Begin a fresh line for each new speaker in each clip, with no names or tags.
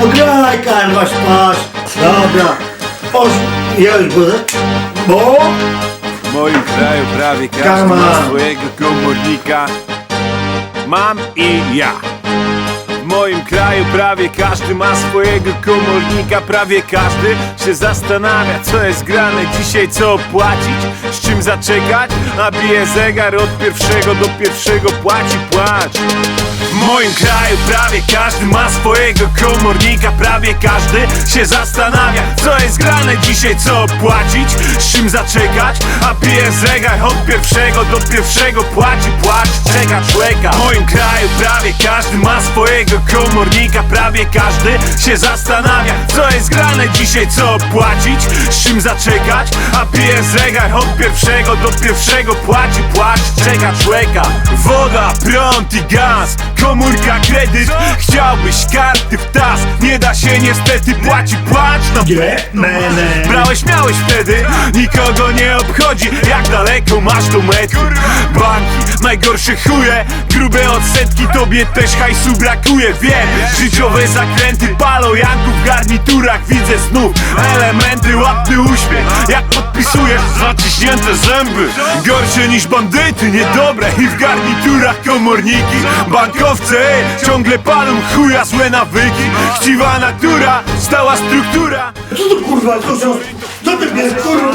No graj, karwa, pasz. Dobra. Oż, ja już. Bo?
W moim kraju prawie każdy ma swojego komornika. Mam i ja. Moim kraju prawie każdy ma swojego komornika Prawie każdy się zastanawia co jest grane dzisiaj Co opłacić, z czym zaczekać A bije zegar od pierwszego do pierwszego Płaci, płać. W moim kraju prawie każdy ma swojego komornika Prawie każdy się zastanawia Co jest grane dzisiaj, co opłacić Z czym zaczekać, a pije zegar Od pierwszego do pierwszego płaci, płacz, czeka człowieka W moim kraju prawie każdy ma swojego komornika Prawie każdy się zastanawia Co jest grane dzisiaj, co opłacić Z czym zaczekać, a pije zegar Od pierwszego do pierwszego płaci, płacz, czeka człowieka Woda, prąd i gaz Komórka, kredyt. Chciałbyś karty w tas Nie da się niestety płaci, płacz no
Nie, ne, ne.
Brałeś, miałeś wtedy Nikogo nie obchodzi. Jak daleko masz do metru Banki, najgorsze chuje Grube odsetki, tobie też hajsu brakuje. Wiem, życiowe zakręty Palą Janków w garniturach Widzę znów. Elementy Ładny uśmiech Jak podpisujesz zaciśnięte zęby. Gorsze niż bandyty, niedobre I w garniturach komorniki. Bankowcy, ej, ciągle palą chuja Złe nawyki, chciwa natura Stała struktura.
Co to kurwa, to? Co ty mnie, kurwa?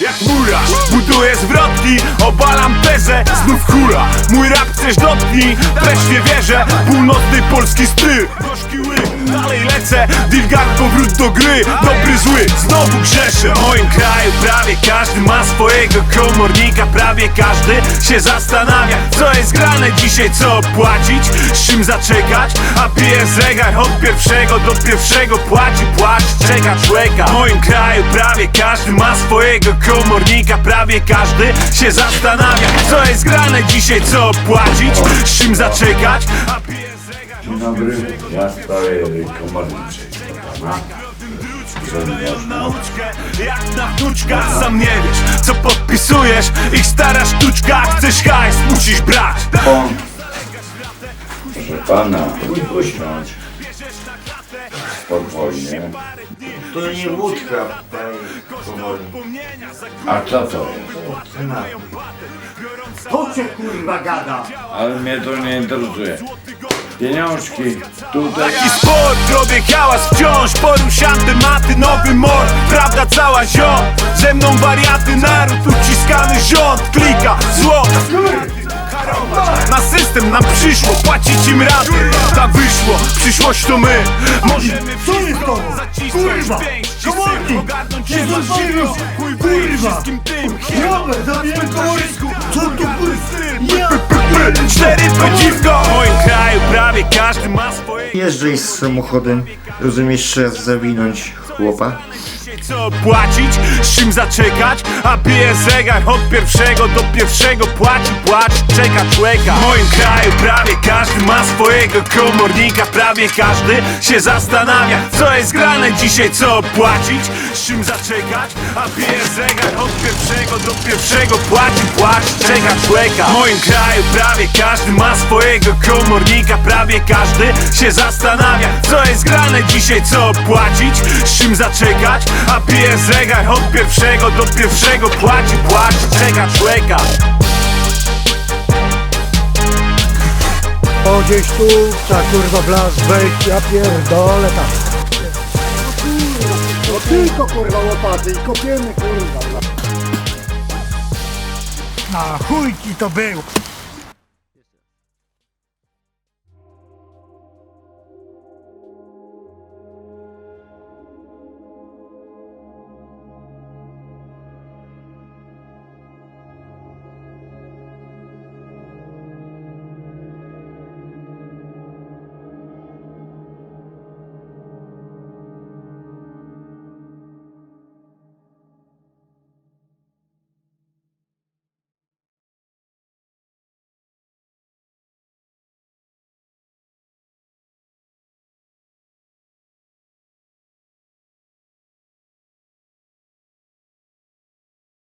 jak murarz Buduję zwrotki, obalam tezę Znów hula, mój rap chcesz dotknij Precz nie wierzę, północny polski styl dalej lecę. Dilgang powrót do gry, dobry zły. Znowu grzeszę, w moim kraju. Prawie każdy ma swojego komornika. Prawie każdy się zastanawia Co jest grane dzisiaj, co opłacić Z czym zaczekać, a pije zegar Od pierwszego do pierwszego płaci, płacz, czeka człowieka W moim kraju prawie każdy ma swojego komornika. Prawie każdy się zastanawia Co jest grane dzisiaj, co opłacić Z czym zaczekać,
Dzień dobry, ja sprawię komorniczy do pana.
Nauczkę jak na wnuczka Sam nie wiesz co podpisujesz Ich stara sztuczka Chcesz hajs, musisz brać
O, proszę pana, usiądź. Spokojnie.
To nie wódka, panie.
A co to jest?
Po co kurwa gada?
Ale mnie to nie interesuje. Pieniążki tutaj.
Taki sport, robię hałas wciąż Poruszam tematy, nowy mord Prawda cała ziom Ze mną wariaty, naród uciskany rząd Klika, zło na system nam przyszło, płacić im raty Tak wyszło, przyszłość to my Możemy
Co jest to? Kurwa! Komornik! Nie zostawił! Kurwa!
wszystkim tym
Robert, zabiłem komornik! Co tu kurwa? Ja!
Cztery przeciwko każdy ma swoje
Jeżdżaj z samochodem, rozumiesz, trzeba zawinąć chłopa?
Co płacić, z czym zaczekać? A bije zegar od pierwszego do pierwszego Płaci, płacz, czeka człowieka W moim kraju prawie każdy ma swojego komornika Prawie każdy się zastanawia Co jest grane dzisiaj, co płacić? Z czym zaczekać, a bije zegar od pierwszego do pierwszego Płaci, płacz, czeka człowieka W moim kraju prawie każdy ma swojego komornika Prawie każdy się zastanawia Co jest grane dzisiaj, co płacić? Z czym zaczekać, a bije zegar Od pierwszego do pierwszego Płaci, płacz, czeka człowieka
O gdzieś tu, ta kurwa blask wejść, ja pierdolę tam. No tylko kurwa łopaty i kopiemy kurwa. Na chuj ci to był.